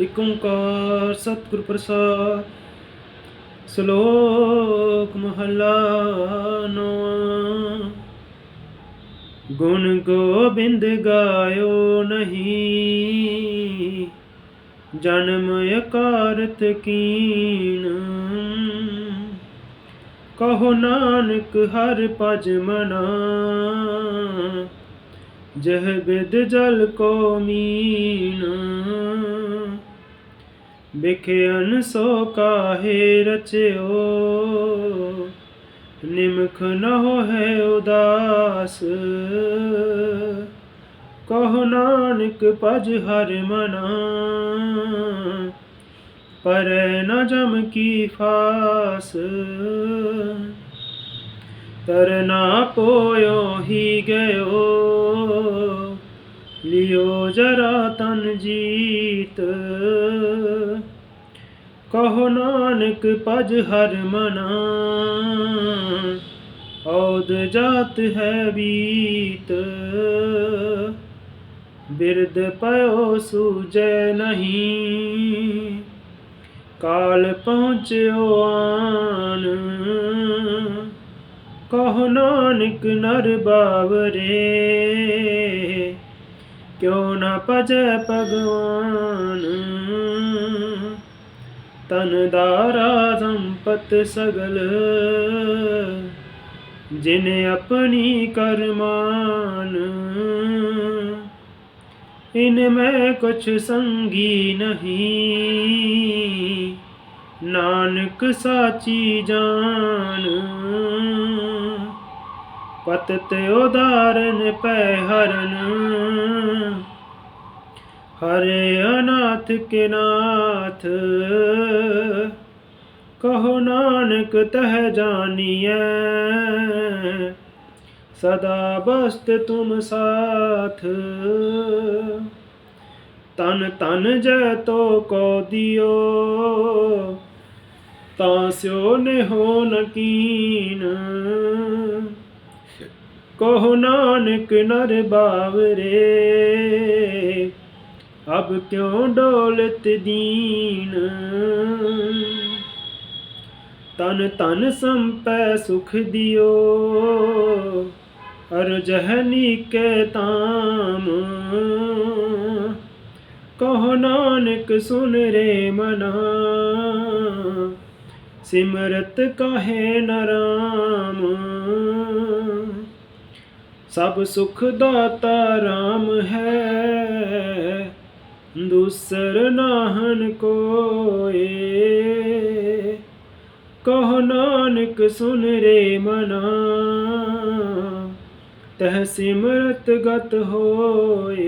ਇਕ ਓੰਕਾਰ ਸਤਿਗੁਰ ਪ੍ਰਸਾਦ, ਸ਼ਲੋਕ ਮਹਲਾ ਨੌਵਾਂ ਗੁਣ ਗੋਬਿੰਦ ਗਾਇਓ ਨਹੀਂ, ਜਨਮ ਅਕਾਰਤ ਕੀਨ ਕਹੋ ਨਾਨਕ ਹਰ ਭਜ ਮਨਾ, ਜਹ ਬਿਦ ਜਲ ਕੋ ਮੀਨ ਬਿਖਿਆਨ ਸੋ ਕਾਹੇ ਰਚਿਓ, ਨਿਮਖ ਨ ਹੋਏ ਉਦਾਸ। ਕਹ ਨਾਨਕ ਭਜ ਹਰ ਮਨਾ, ਪਰ ਨ ਜਮ ਕੀ ਫਾਸ। ਤਰਨਾ ਪੋਇਓ ਹੀ ਗਇਓ, ਲਿਓ ਜਰਾ ਤਨ ਜੀਤ। ਕਹੋ ਨਾਨਕ ਭਜ ਹਰ ਮਨਾ। ਔਦ ਜਾਤ ਹੈ ਬੀਤ, ਬਿਰਦ ਪਇਓ ਸੂਜੈ ਨਹੀਂ। ਕਾਲ ਪਹੁੰਚਿਓ ਆਨ, ਕਹੋ ਨਾਨਕ ਨਰ ਬਾਵਰੇ। ਕਿਉ ਨਾ ਭਜੈ ਭਗਵਾਨ। ਤਨ ਦਾਰਾ ਸੰਪਤ ਸਗਲ, ਜਿਨ ਆਪਣੀ ਕਰਮਾਨ, ਇਨ ਮੈਂ ਕੁਛ ਸੰਗੀ ਨਹੀਂ। ਨਾਨਕ ਸਾਚੀ ਜਾਨ, ਪਤਤ ਉਦਾਰਨ ਪੈ ਹਰਨ ਹਰੇ ਅਨਾਥ ਕੇ ਨਾਥ, ਕਹੋ ਨਾਨਕ ਤਹ ਜਾਨੀਐ, ਸਦਾ ਬਸਤ ਤੁਮ ਸਾਥ। ਤਨ ਤਨ ਜੈ ਤੋ ਕੋ ਦਿਓ, ਤਾਂ ਸਿਓ ਨੇ ਹੋ ਨਕੀਨ ਕਹੋ ਨਾਨਕ ਨਰ ਬਾਵਰੇ ਅਬ ਕਿਉਂ ਡੋਲਤ ਦੀਨ? ਤਨ ਤਨ ਸੰਪੈ ਸੁਖ ਦਿਓ ਅਰ ਜਹਨੀ ਕੇ ਤਾਮ ਕਹੋ ਨਾਨਕ, ਸੁਨ ਰੇ ਮਨਾ, ਸਿਮਰਤ ਕਹੇ ਨਰਾਮ ਸਭ ਸੁਖ ਦਾਤਾ RAM ਹੈ ਦੂਸਰ ਨਾਹਨ ਕੋਏ। ਕਹੋ ਨਾਨਕ ਸੁਨ ਰੇ ਮਨਾ, ਤਹ ਸਿਮਰਤ ਗਤ ਹੋਏ।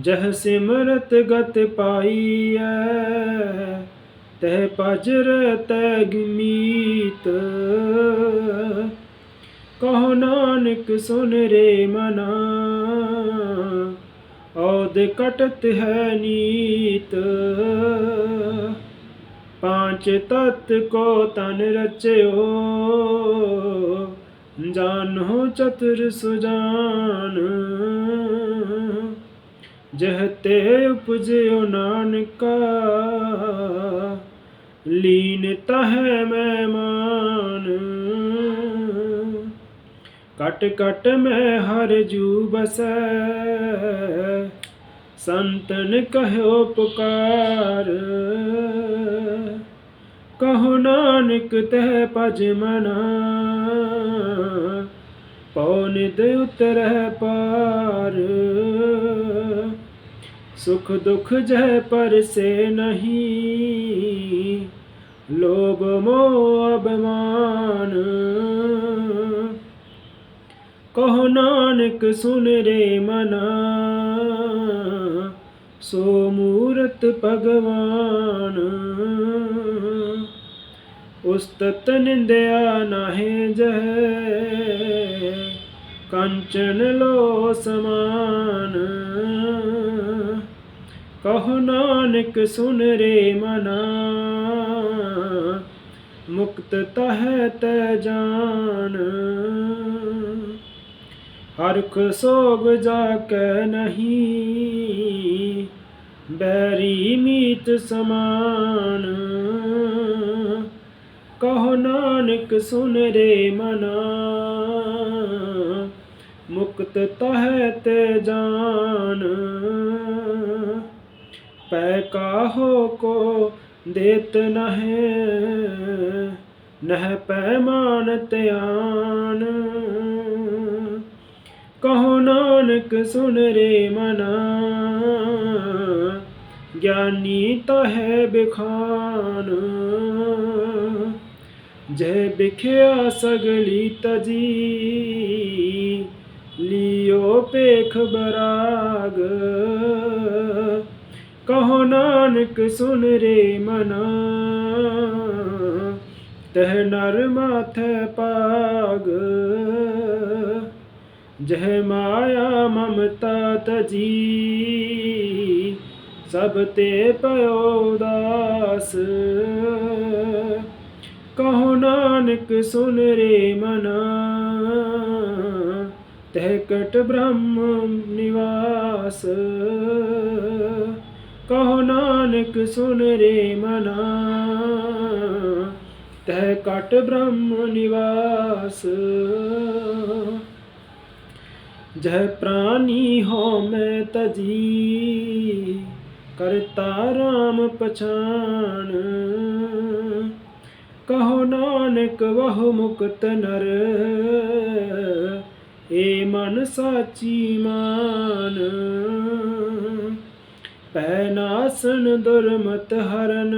ਜਹ ਸਿਮਰਤ ਗਤ ਪਾਈਐ, ਤਹ ਪਜਰ ਤੈ ਗਮੀਤ। ਕਹੋ ਨਾਨਕ ਸੁਨ ਰੇ ਮਨਾ ਔਦ ਕਟਤ ਹੈ ਨੀਤ, ਪਾਂਚ ਤਤ ਕੋ ਤਨ ਰਚਿਓ ਜਾਨੋ ਚਤੁਰ ਸੁਜਾਨ, ਜਹ ਤੇ ਉਪਜਿਓ ਨਾਨਕਾ, ਲੀਨ ਤਹਿ ਮੈਂ ਕਟ ਕਟ ਮੈਂ ਹਰ ਜੂ ਬਸੈ। ਸੰਤਨ ਕਹਿਓ ਪੁਕਾਰ। ਕਹੋ ਨਾਨਕ ਤਹਿ ਭਜ ਮਨਾ। ਪਉ ਨਿਦ ਉਤਰੈ ਪਾਰ। ਸੁਖ ਦੁਖ ਜਹ ਪਰਸੇ ਨਹੀਂ। ਲੋਭ ਮੋਹ ਅਭਿਮਾਨ। ਕਹੋ ਨਾਨਕ ਸੁਨ ਰੇ ਮਨਾ, ਸੋ ਮੂਰਤ ਭਗਵਾਨ। ਉਸਤਤ ਨਿੰਦਿਆ ਨਾਹੇ ਜਹ, ਕੰਚਨ ਲੋ ਸਮਾਨ। ਕਹੋ ਨਾਨਕ ਸੁਨ ਰੇ ਮਨਾ, ਮੁਕਤ ਤਹਿ ਤੈ ਜਾਨ। ਹਰਖ ਸੋਗ ਜਾ ਕੈ ਨਹੀਂ, ਬੈਰੀ ਮੀਤ ਸਮਾਨ। ਕਹੋ ਨਾਨਕ ਸੁਨ ਰੇ ਮਨਾ, ਮੁਕਤ ਤਹਿ ਤੇ ਜਾਨ। ਪੈ ਕਾਹੋ ਕੋ ਦੇਤ ਨਹਿ ਨਹਿ ਪੈਮਾਨ ਧਿਆਨ। ਕਹੋ ਨਾਨਕ ਸੁਨ ਰੇ ਮਨਾ। ਗਿਆਨੀ ਤਹਿ ਬਿਖਾਨ। ਜੈ ਬਿਖਿਆ ਸਗਲੀ ਤਜੀ, ਲਿਓ ਪੇਖ ਬਰਾਗ। ਕਹੋ ਨਾਨਕ ਸੁਨ ਰੇ ਮਨਾ। ਤਹ ਨਰ ਮਾਥੈ ਪਾਗ। ਜਹ ਮਾਇਆ ਮਮਤਾ ਤਜੀ ਸਭ ਤੇ ਪਇਓ ਦਾਸ ਕਹੋ ਨਾਨਕ ਸੁਨ ਰੇ ਮਨਾ। ਤਹਿ ਕਟ ਬ੍ਰਹਮ ਨਿਵਾਸ। ਕਹੋ ਨਾਨਕ ਸੁਨ ਰੇ ਮਨਾ। ਤਹਿ ਕਟ ਬ੍ਰਹਮ ਨਿਵਾਸ। ਜਹ ਪ੍ਰਾਨੀ ਹੋ ਮੈਂ ਤਜੀ, ਕਰਤਾ ਰਾਮ ਪਛਾਨ। ਕਹੋ ਨਾਨਕ ਵਹੁ ਮੁਕਤ ਨਰ, ਏ ਮਨ ਸਾਚੀ ਮਾਨ। ਪੈ ਨਾਸਨ ਦੁਰਮਤ ਹਰਨ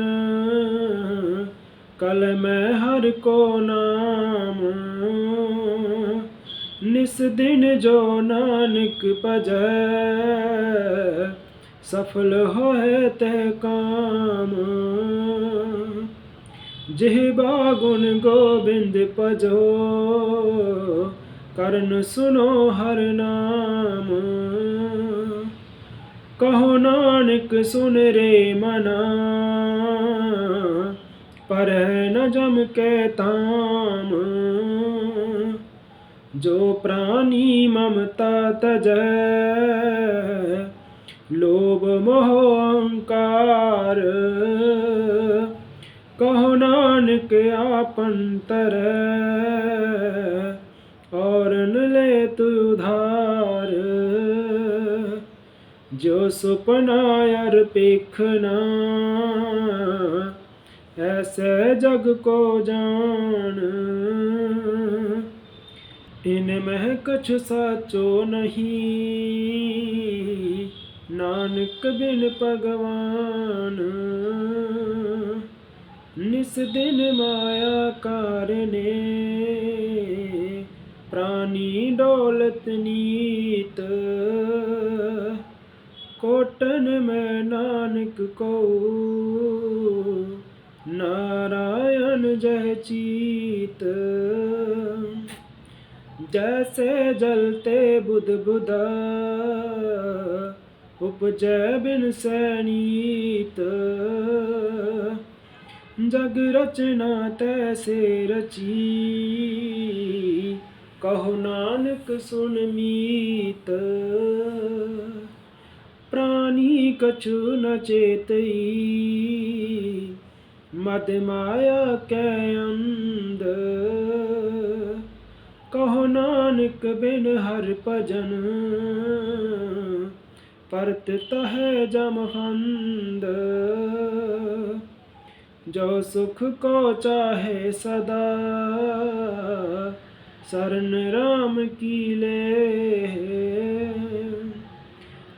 ਕਲ ਮੈਂ ਹਰ ਕੋ ਨਾਮ। ਨਿਸ ਦਿਨ ਜੋ ਨਾਨਕ ਭਜੈ, ਸਫਲ ਹੋਏ ਤੇ ਕਾਮ। ਜਿਹਬਾ ਗੁਣ ਗੋਬਿੰਦ ਭਜੋ, ਕਰਨ ਸੁਨੋ ਹਰ ਨਾਮ। ਕਹੋ ਨਾਨਕ ਸੁਨ ਰੇ ਮਨਾ ਪਰ ਨ ਜਮ ਕੇ ਤਾਮ ਜੋ ਪ੍ਰਾਨੀ ਮਮਤਾ ਤਜੈ, ਲੋਭ ਮੋਹ ਅਹੰਕਾਰ ਕਹੋ ਨਾਨਕ ਆਪਨ ਤਰੈ ਔਰ ਨ ਲੈ ਤੂ ਉਧਾਰ। ਜੋ ਸੁਪਨਾ ਅਰ ਪੇਖਨਾ ਐਸੇ ਜਗ ਕੋ ਜਾਣ। ਇਨ ਮਹਿ ਕਛ ਸਾਚੋ ਨਹੀਂ। ਨਾਨਕ ਬਿਨ ਭਗਵਾਨ, ਨਿਸ ਦਿਨ ਮਾਇਆ ਕਾਰਨੇ। ਪ੍ਰਾਨੀ ਡੋਲਤ ਨੀਤ, ਕੋਟਨ ਮੈਂ ਨਾਨਕ ਕੋ ਨਾਰਾਇਣ ਜਹ ਚੀਤ ਜੈਸੇ ਜਲਤੇ ਬੁਧ ਬੁਦਾ ਉਪਜੈ ਬਿਨ ਸੈਨੀਤ ਜਗ ਰਚਨਾ ਤੈਸੇ ਰਚੀ ਕਹੋ ਨਾਨਕ ਸੁਨ ਮੀਤ ਪ੍ਰਾਨੀ ਕਛੁ ਨ ਚੇਤਈ ਮਦ ਮਾਇਆ ਕੈ ਕਹੋ ਨਾਨਕ ਬਿਨ ਹਰ ਭਜਨ ਪਰਤ ਤਹਿ ਜਮ ਫੰਦ ਜੋ ਸੁਖ ਕੋ ਚਾਹੇ ਸਦਾ, ਸਰਨ ਰਾਮ ਕੀ ਲੈ।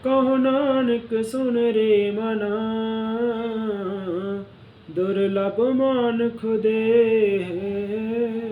ਕਹੋ ਨਾਨਕ ਸੁਨ ਰੇ ਮਨਾ, ਦੁਰਲਭ ਮਾਨ ਖੁਦੇ ਹੈ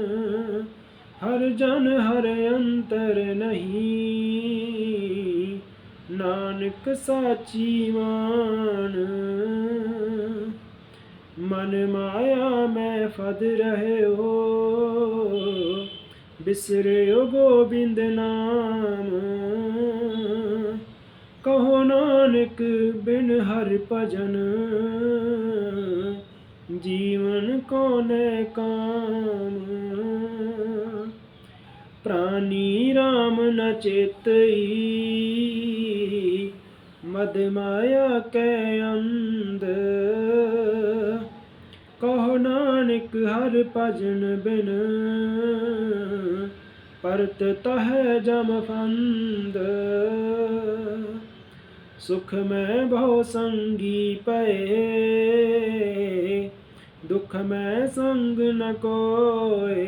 ਹਰ ਜਨ ਹਰ ਅੰਤਰ ਨਹੀਂ। ਨਾਨਕ ਸਾਚੀ ਮਾਨ, ਮਨ ਮਾਇਆ ਮੈਂ ਫਦ ਰਹਿਓ ਬਿਸਰਿਓ ਗੋਬਿੰਦ ਨਾਮ, ਕਹੋ ਨਾਨਕ ਬਿਨ ਹਰ ਭਜਨ। ਜੀਵਨ ਕੋਨੇ ਕਾਮ ਨੀ RAM ਨ ਚੇਤਈ। ਮਦ ਮਾਇਆ ਕੈ ਅੰਧ। ਕਹੋ ਨਾਨਕ ਹਰ ਭਜਨ ਬਿਨ। ਪਰਤ ਤਹ ਜਮ ਫੰਦ। ਸੁਖ ਮੈਂ ਬਹੁ ਸੰਗੀ ਪਏ। ਦੁਖ ਮੈਂ ਸੰਗ ਨ ਕੋਏ।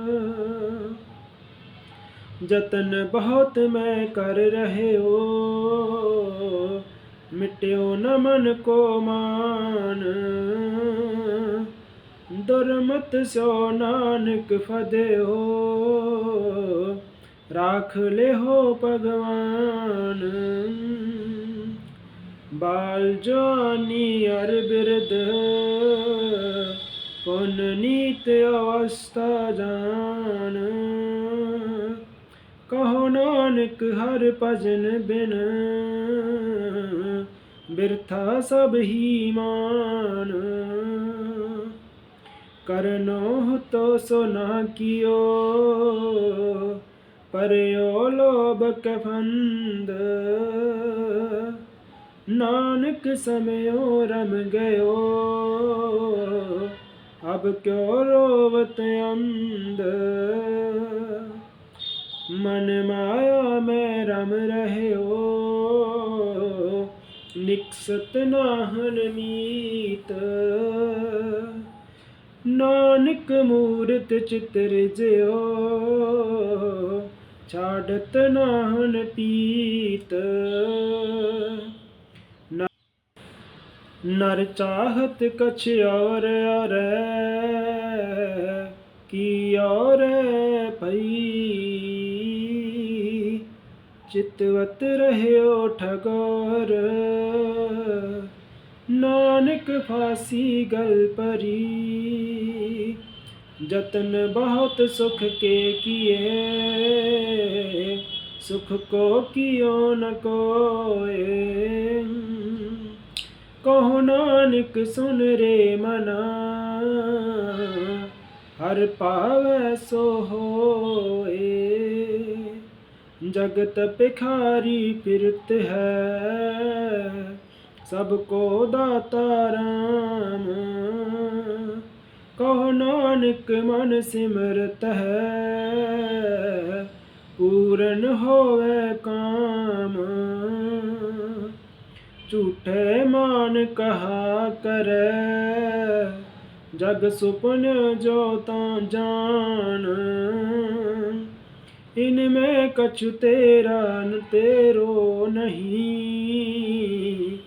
ਜਤਨ ਬਹੁਤ ਮੈਂ ਕਰ ਰਹਿਓ ਮਿਟਿਓ ਨ ਮਨ ਕੋ ਮਾਨ ਦੁਰਮਤ ਸੋ ਨਾਨਕ ਫਦਿਓ ਰਾਖ ਲਿਓ ਭਗਵਾਨ ਬਾਲ ਜਵਾਨੀ ਅਰ ਬਿਰਦ ਪੁਨ ਨੀਤ ਅਵਸਥਾ ਜਾਣ ਕਹੋ ਨਾਨਕ ਹਰ ਭਜਨ ਬਿਨ, ਬਿਰਥਾ ਸਭ ਹੀ ਮਾਨ। ਕਰਨੋ ਤੋ ਸੋ ਨਾ ਕੀਓ, ਪਰਿਓ ਲੋਭ ਕੈ ਫੰਦ ਨਾਨਕ ਸਮਿਓ ਰਮ ਗਇਓ, ਅਬ ਕਿਉ ਰੋਵਤ ਅੰਧ। ਮਨ ਮਾਇਆ ਮੈਂ ਰਮ ਰਹਿਓ। ਨਿਕਸਤ ਨਾਹਨ ਮੀਤ। ਨਾਨਕ ਮੂਰਤ ਚਿਤਰ ਜਿਓ ਛਾੜਤ ਨਾਹਨ ਪੀਤ। ਨ- ਨਰ ਚਾਹਤ ਕਛ ਔਰ ਔਰੈ। ਕੀ ਔਰ ਭਈ? ਚਿਤਵਤ ਰਹਿਓ ਠਗੋਰ। ਨਾਨਕ ਫਾਸੀ ਗਲ ਪਰੀ ਜਤਨ ਬਹੁਤ ਸੁਖ ਕੇ ਕੀਏ। ਸੁਖ ਕੋ ਕੀਓ ਨ ਕੋਏ। ਕਹੋ ਨਾਨਕ, ਸੁਨ ਰੇ ਮਨਾ। ਹਰ ਪਾਵੈ ਸੋ ਹੋਏ। ਜਗਤ ਪਿਖਾਰੀ ਫਿਰਤ ਹੈ। ਸਭ ਕੋ ਦਾਤਾ ਰਾਮ ਕਹੋ ਨਾਨਕ ਮਨ ਸਿਮਰਤ ਹੈ। ਪੂਰਨ ਹੋਵੇ ਕਾਮ। ਝੂਠੇ ਮਾਨ ਕਹਾ ਕਰੈ। ਜਗ ਸੁਪਨ ਜੋ ਤਾਂ ਜਾਣ ਇਨ ਮੈਂ ਕਛੁ ਤੇਰਾ ਨ ਤੇਰੋ ਨਹੀਂ।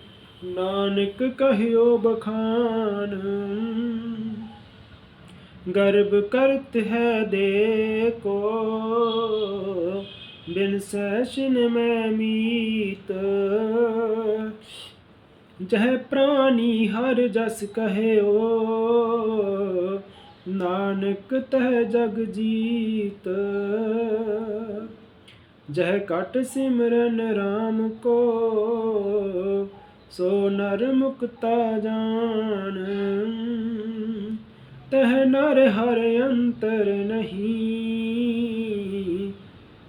ਨਾਨਕ ਕਹਿਓ ਬਖਾਨ ਗਰਭ ਕਰਤ ਹੈ ਦੇ ਕੋ ਬਿਨ ਸੈਸ਼ਨ ਮੈਂ ਮੀਤ। ਜਹ ਪ੍ਰਾਨੀ ਹਰ ਜਸ ਕਹਿਓ ਨਾਨਕ ਤਹਿ ਜਗ ਜੀਤ। ਜਹ ਕਟ ਸਿਮਰਨ RAM ਕੋ, ਸੋ ਨਰ ਮੁਕਤਾ ਜਾਣ। ਤਹ ਨਰ ਹਰ ਅੰਤਰ ਨਹੀਂ,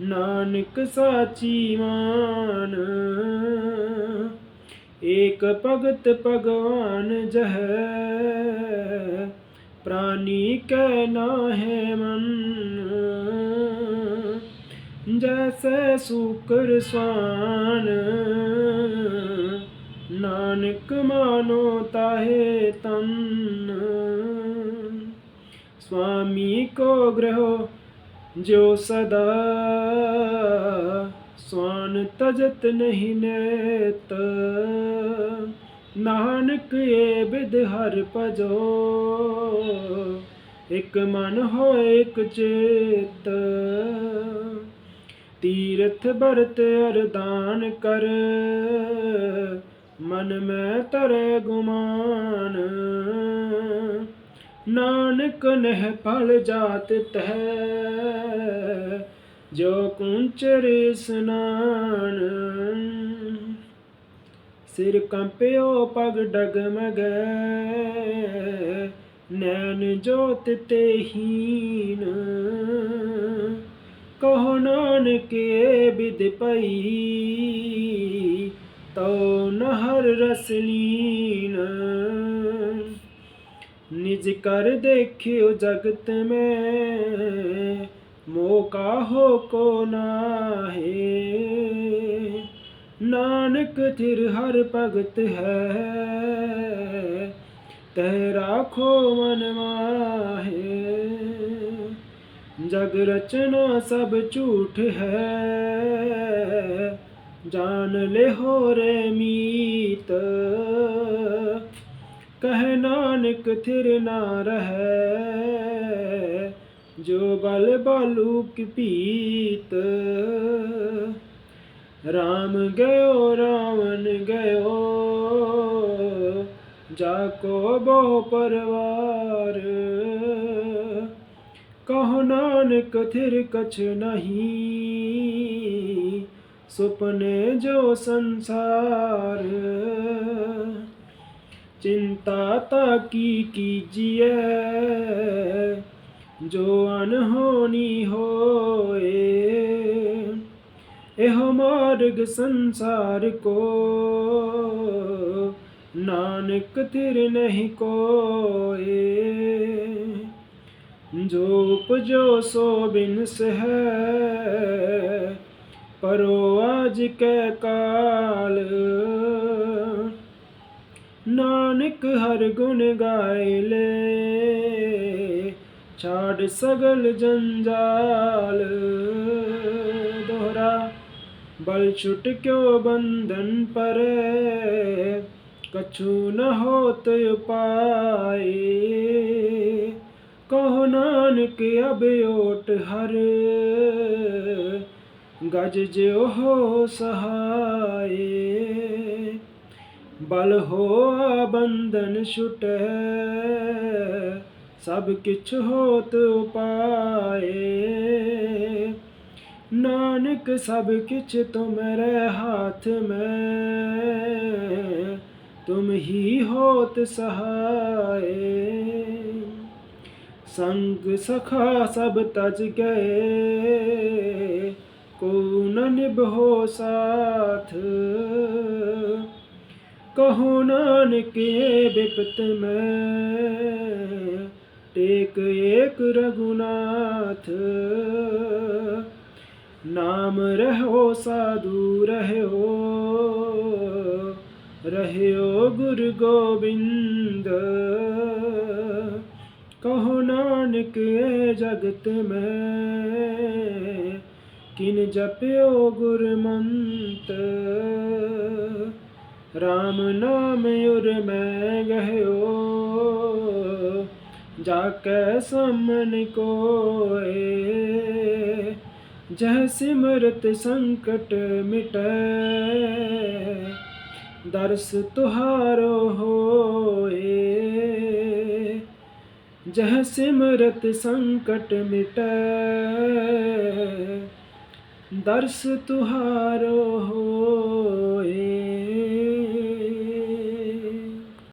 ਨਾਨਕ ਸਾਚੀ ਮਾਨ। ਏਕ ਭਗਤ ਭਗਵਾਨ ਜਹ ਪ੍ਰਾਨੀ ਕੈ ਨਾਹਿ ਮਨ ਜੈਸੇ ਸੂਕਰ ਸਵਾਨ ਨਾਨਕ ਮਾਨੋ ਤਾਹੇ ਤਨ स्वामी को ग्रहो जो सदा स्वान तजत नहीं नेत ਨਾਨਕ, ਏ ਬਿਦ ਹਰ ਭਜੋ। ਇਕ ਮਨ ਹੋਏ, ਇਕ ਚੇਤ। ਤੀਰਥ ਬਰਤ ਅਰਦਾਨ ਕਰ। ਮਨ ਮੈਂ ਤਰੇ ਗੁਮਾਨ। ਨਾਨਕ ਨਹਿ ਫਲ ਜਾਤ ਤਹਿ। ਜੋ ਕੁੰਚਰ ਸਨਾਨ। ਸਿਰ ਕੰਪਿਓ ਪਗ ਡਗਮਗ ਨੈਣ ਜੋਤ ਤੇ ਹੀਨ ਕਹੋ ਨਾਨਕੇ ਬਿਦ ਪਈ ਤੋ ਨਹਰ ਰਸਲੀਨ ਨਿਜ ਕਰ ਦੇਖਿਓ ਜਗਤ ਮੈਂ ਮੋਕਾ ਹੋ ਕੋ ਨਾਹੇ। ਨਾਨਕ ਥਿਰ ਹਰ ਭਗਤ ਹੈ। ਤੈ ਰਾਖੋ ਮਨ ਮਾਹੇ ਜਗ ਰਚਨਾ ਸਭ ਝੂਠ ਹੈ। ਜਾਨ ਲੈ ਹੋ ਰੇ ਮੀਤ। ਕਹਿ ਨਾਨਕ ਥਿਰ ਨਾ ਰਹੈ। ਜੋ ਬਲ ਬਾਲੂ ਕੀ ਪੀਤ। ਰਾਮ ਗਇਓ, ਰਾਵਣ ਗਇਓ, ਜਾ ਕੋ ਬਹੁ ਪਰਵਾਰ। ਕਹੋ ਨਾਨਕ, ਥਿਰ ਕਛ ਨਹੀਂ, ਸੁਪਨੇ ਜੋ ਸੰਸਾਰ। ਚਿੰਤਾ ਤਾ ਕੀ ਕੀਜੀਐ, ਜੋ ਅਨਹੋਨੀ ਹੋ ਮਾਰਗ ਸੰਸਾਰ ਕੋ ਨਾਨਕ ਤਿਰ ਨਹੀਂ ਕੋਏ ਜੋ ਉਪਜੋ ਸੋ ਬਿਨਸ ਹੈ ਪਰੋ ਆਜ ਕੈ ਕਾਲ ਨਾਨਕ ਹਰ ਗੁਣ ਗਾਏ ਲੈ ਛਾੜ ਸਗਲ ਜੰਜਾਲ ਦੋਹਰਾ ਬਲ ਛੁਟ ਕਿਉ ਬੰਧਨ ਪਰ ਕਛੂ ਨ ਹੋਤ ਉਪਾਏ ਕਹੋ ਨਾਨਕ ਅਬ ਓਟ ਹਰ ਗਜ ਜਿਉ ਹੋ ਸਹਾਏ ਬਲ ਹੋਆ ਬੰਧਨ ਛੁਟੈ ਸਭ ਕਿਛ ਹੋਤ ਉਪਾਏ ਨਾਨਕ ਸਭ ਕਿਛ ਤੁਮਰੇ ਹਾਥ ਮੈਂ ਤੁਮ ਹੀ ਹੋਤ ਸਹਾਏ ਸੰਗ ਸਖਾ ਸਭ ਤਜ ਗਏ ਕੋ ਨ ਨਿਭੋ ਸਾਥ ਕਹੋ ਨਾਨਕ ਏ ਬਿਪਤ ਮੈਂ ਟੇਕ ਏਕ ਰਗੁਨਾਥ ਨਾਮ ਰਹੋ ਸਾਧੂ ਰਹਿਓ ਰਹਿਓ ਗੁਰ ਗੋਬਿੰਦ। ਕਹੋ ਨਾਨਕ ਜਗਤ ਮੈਂ, ਕਿਨ ਜਪਿਓ ਗੁਰਮੰਤ RAM ਨਾਮ ਉਰ ਮੈਂ ਗਹਿਓ ਜਾ ਕੇ ਸਮਨ ਕੋਏ। ਜਹ ਸਿਮਰਤ ਸੰਕਟ ਮਿਟੈ ਦਰਸ ਤੁਹਾਰੋ ਹੋਏ ਜਹ ਸਿਮਰਤ ਸੰਕਟ ਮਿਟੈ ਦਰਸ ਤੁਹਾਰੋ ਹੋਏ